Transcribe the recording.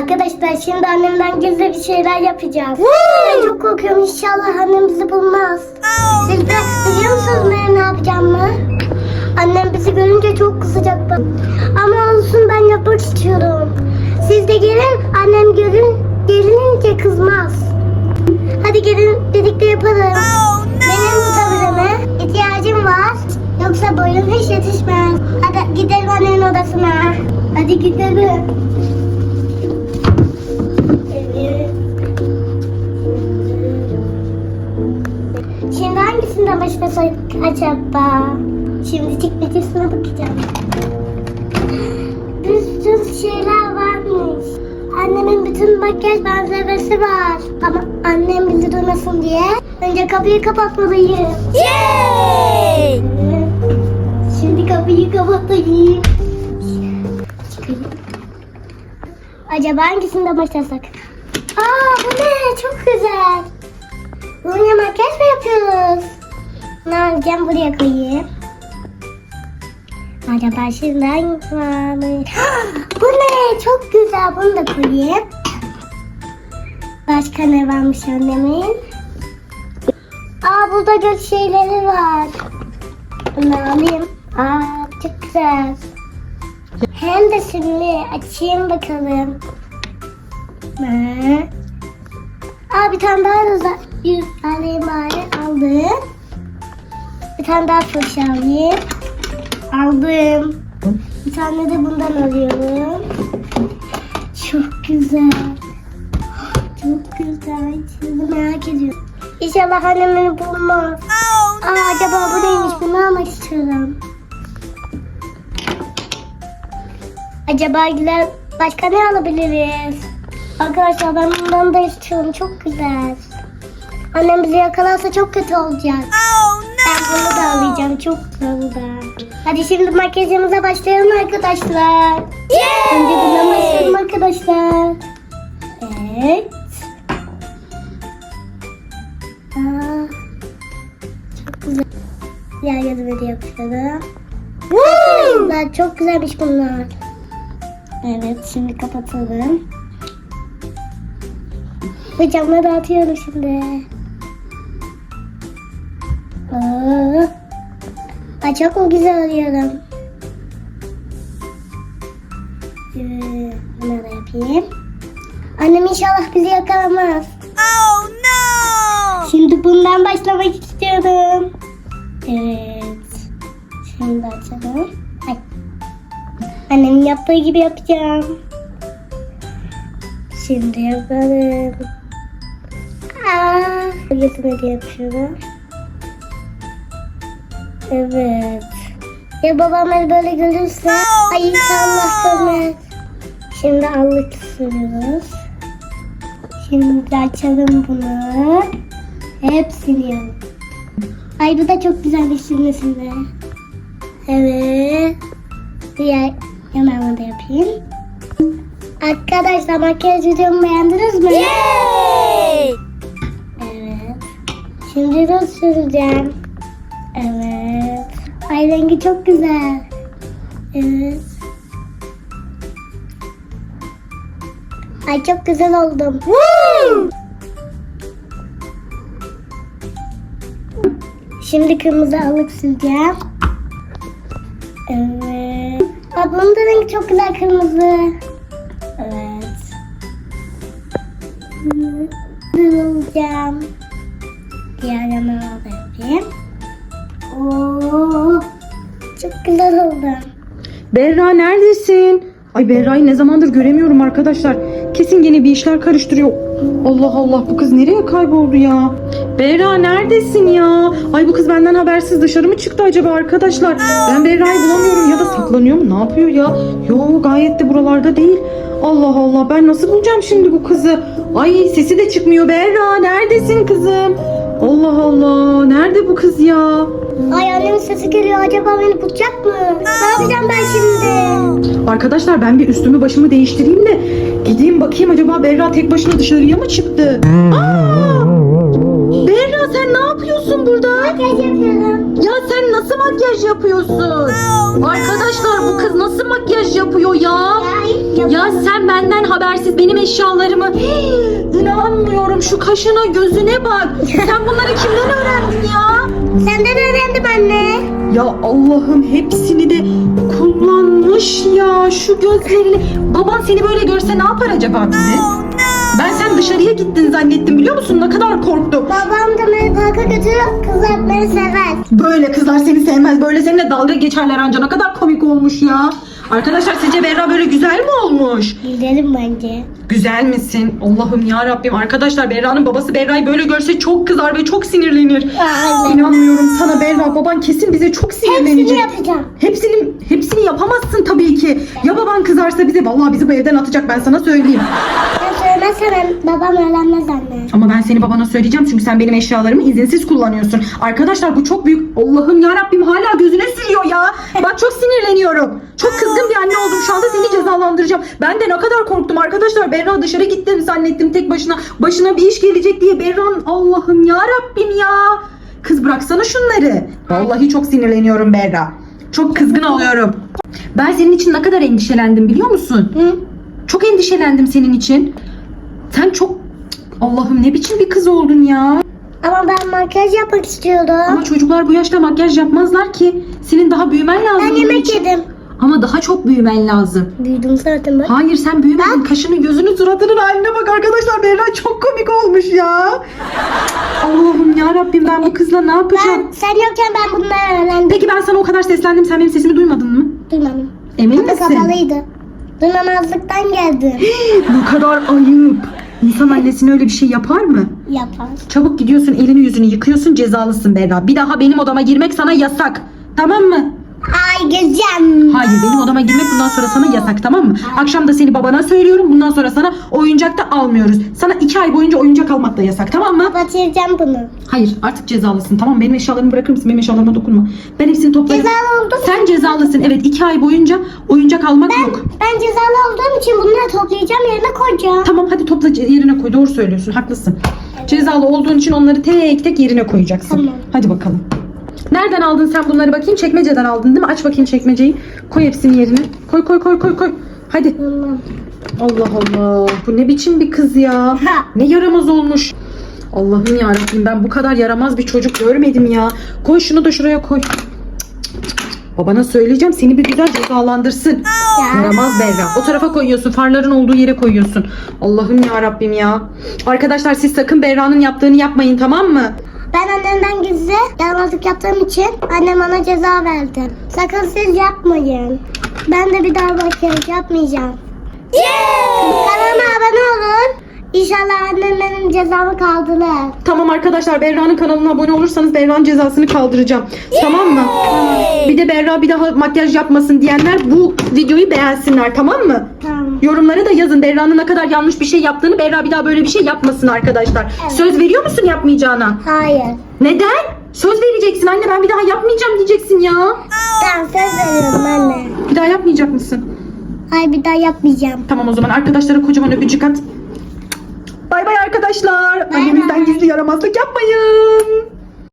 Arkadaşlar şimdi annemden gizli bir şeyler yapacağız. Ben çok korkuyorum inşallah annem bizi bulmaz. Siz de biliyor musunuz ben ne yapacağımı? Annem bizi görünce çok kızacak bak. Ama olsun ben yapmak istiyorum. Siz de gelin annem görün, gelince kızmaz. Hadi gelin birlikte yapalım. Benim tabureme ihtiyacım var. Yoksa boyum hiç yetişmez. Hadi gidelim annenin odasına. Hadi gidelim. Başlasak acaba? Şimdi tikmetisine bakacağım. Bir sürü şeyler varmış. Annemin bütün makyaj malzemesi var. Ama annem bizi duymasın diye önce kapıyı kapatmalıyım. Yay! Şimdi kapıyı kapatayım. Çıkayım. Acaba hangisinden başlasak? Aa bu ne? Çok güzel. Ne yapacağım? Buraya koyayım. Acaba şimdi hangisi varmış? bu ne? Çok güzel. Bunu da koyayım. Başka ne varmış annemin? Aa burada göz şeyleri var. Bunu alayım. Aa çok güzel. Hem de simli. Açayım bakalım. Ne? Aa bir tane daha uzak. Bir alayım bari. Aldım. Tane daha fırç alayım. Aldım. Bir tane de bundan alıyorum. Çok güzel. Çok güzel. Şimdi merak ediyorum. İnşallah annem beni bulmaz. Aa, acaba bu neymiş? Bunu almak istiyorum. Acaba güzel başka ne alabiliriz? Arkadaşlar ben bundan da istiyorum. Çok güzel. Annem bizi yakalarsa çok kötü olacak. Ben bunu da alacağım. Çok da. Hadi şimdi makyajımıza başlayalım arkadaşlar. Önce bundan başlayalım arkadaşlar. Evet. Aa, çok güzel. Diğer yazımı da yapıyorum. Arkadaşlar çok güzelmiş bunlar. Evet şimdi kapatalım. Ve camları dağıtıyorum şimdi. Ay çok mu güzel alıyorum. Ee, Bunu da yapayım. Annem inşallah bizi yakalamaz. Oh no! Şimdi bundan başlamak istiyorum. Evet. Şimdi açalım. Ay. Annemin yaptığı gibi yapacağım. Şimdi yapalım. Aa, gözüme de yapıyorum. Evet. Ya babam beni böyle görürse ay inşallah görmez. Şimdi allık sürüyoruz. Şimdi açalım bunu. Hepsini yap. Ay bu da çok güzel bir silmesinde. Evet. Diğer yanağımı da yapayım. Arkadaşlar makyaj videomu beğendiniz mi? Yay! Evet. Şimdi de süreceğim. Evet. Ay rengi çok güzel. Evet. Ay çok güzel oldum. Şimdi kırmızı alık süreceğim. Evet. Bunun da rengi çok güzel kırmızı. Evet. Kırılacağım. Diğer yanına da yapayım. Oo, çok güzel oldu. Berra neredesin? Ay Berra'yı ne zamandır göremiyorum arkadaşlar. Kesin gene bir işler karıştırıyor. Allah Allah bu kız nereye kayboldu ya? Berra neredesin ya? Ay bu kız benden habersiz dışarı mı çıktı acaba arkadaşlar? Ben Berra'yı bulamıyorum ya da saklanıyor mu? Ne yapıyor ya? Yo gayet de buralarda değil. Allah Allah ben nasıl bulacağım şimdi bu kızı? Ay sesi de çıkmıyor. Berra neredesin kızım? Allah Allah nerede bu kız ya? Ay annemin sesi geliyor. Acaba beni bulacak mı? Ne yapacağım ben şimdi? Arkadaşlar ben bir üstümü başımı değiştireyim de gideyim bakayım acaba Berra tek başına dışarıya mı çıktı? Aa! Berra sen ne yapıyorsun burada? Makyaj yapıyorum. Ya sen nasıl makyaj yapıyorsun? Arkadaşlar bu kız makyaj yapıyor ya? Ya, Ya sen benden habersiz benim eşyalarımı inanmıyorum şu kaşına gözüne bak. Sen bunları kimden öğrendin ya? Senden öğrendim anne. Ya Allah'ım hepsini de kullanmış ya şu gözlerini. Baban seni böyle görse ne yapar acaba bizi? Ben sen dışarıya gittin zannettim biliyor musun? Ne kadar korktum. Babam da beni parka götürüp kızartmayı sever. Böyle kızlar seni sevmez. Böyle seninle dalga geçerler anca. Ne kadar komik olmuş ya. Arkadaşlar sizce Berra böyle güzel mi olmuş? Güzelim bence. Güzel misin? Allah'ım ya Rabbim. Arkadaşlar Berra'nın babası Berra'yı böyle görse çok kızar ve çok sinirlenir. Aynen. İnanmıyorum sana Berra. Baban kesin bize çok sinirlenecek. Hepsini yapacağım. Hepsini, hepsini yapamazsın tabii ki. Ya baban kızarsa bize vallahi bizi bu evden atacak ben sana söyleyeyim. Ben söylemezsem babam öğrenmez anne. Ama ben seni babana söyleyeceğim çünkü sen benim eşyalarımı izinsiz kullanıyorsun. Arkadaşlar bu çok büyük. Allah'ım ya Rabbim hala gözüne sürüyor ya. Bak çok sinirleniyorum. Çok kızgın bir anne oldum. Şu anda seni cezalandıracağım. Ben de ne kadar korktum arkadaşlar. Berra dışarı gittim zannettim tek başına. Başına bir iş gelecek diye Berra'nın Allah'ım ya Rabbim ya. Kız bıraksana şunları. Vallahi çok sinirleniyorum Berra. Çok kızgın oluyorum. Ben senin için ne kadar endişelendim biliyor musun? Hı? Çok endişelendim senin için. Sen çok Allah'ım ne biçim bir kız oldun ya. Ama ben makyaj yapmak istiyordum. Ama çocuklar bu yaşta makyaj yapmazlar ki. Senin daha büyümen lazım. ben yemek için. yedim. Ama daha çok büyümen lazım. Büyüdüm zaten ben. Hayır sen büyümedin. Kaşını gözünü suratının haline bak arkadaşlar. Berra çok komik olmuş ya. Allah'ım ya Rabbim ben bu kızla ne yapacağım? Ben, sen yokken ben bunları öğrendim. Peki ben sana o kadar seslendim. Sen benim sesimi duymadın mı? Duymadım. Emin Kapı misin? kapalıydı. Duymamazlıktan geldim. Ne kadar ayıp. İnsan annesine öyle bir şey yapar mı? Yapar. Çabuk gidiyorsun elini yüzünü yıkıyorsun cezalısın Berra. Bir daha benim odama girmek sana yasak. Tamam mı? Ay gözüm. Hayır benim odama girmek bundan sonra sana yasak tamam mı? Akşam da seni babana söylüyorum. Bundan sonra sana oyuncak da almıyoruz. Sana iki ay boyunca oyuncak almak da yasak tamam mı? Batıracağım bunu. Hayır artık cezalısın tamam? Benim eşyalarımı bırakır mısın? Benim eşyalarıma dokunma. Ben hepsini toplarım. Cezalı oldum. Sen cezalısın evet iki ay boyunca oyuncak almak yok. Ben cezalı olduğum için bunları toplayacağım yerine koyacağım. Tamam hadi topla yerine koy. Doğru söylüyorsun. Haklısın. Cezalı olduğun için onları tek tek yerine koyacaksın. Tamam. Hadi bakalım. Nereden aldın sen bunları bakayım? Çekmeceden aldın değil mi? Aç bakayım çekmeceyi. Koy hepsini yerine. Koy koy koy koy koy. Hadi. Allah Allah. Bu ne biçim bir kız ya? Ne yaramaz olmuş. Allah'ım ya ben bu kadar yaramaz bir çocuk görmedim ya. Koy şunu da şuraya koy. Babana söyleyeceğim seni bir güzel cezalandırsın. Ya. Yaramaz Berra. O tarafa koyuyorsun. Farların olduğu yere koyuyorsun. Allah'ım ya Rabbim ya. Arkadaşlar siz sakın Berra'nın yaptığını yapmayın tamam mı? Ben annemden gizli yaramazlık yaptığım için annem bana ceza verdi. Sakın siz yapmayın. Ben de bir daha makyaj yapmayacağım. Kanalıma abone olun. İnşallah annem benim cezamı kaldırır. Tamam arkadaşlar Berra'nın kanalına abone olursanız Berra'nın cezasını kaldıracağım. Tamam mı? Bir de Berra bir daha makyaj yapmasın diyenler bu videoyu beğensinler tamam mı? Tamam. Yorumlara da yazın Berra'nın ne kadar yanlış bir şey yaptığını Berra bir daha böyle bir şey yapmasın arkadaşlar. Söz veriyor musun yapmayacağına? Hayır. Neden? Söz vereceksin anne ben bir daha yapmayacağım diyeceksin ya. Ben söz veriyorum anne. Bir daha yapmayacak mısın? Hayır bir daha yapmayacağım. Tamam o zaman arkadaşlara kocaman öpücük at. Arkadaşlar. Annemizden gizli yaramazlık yapmayın.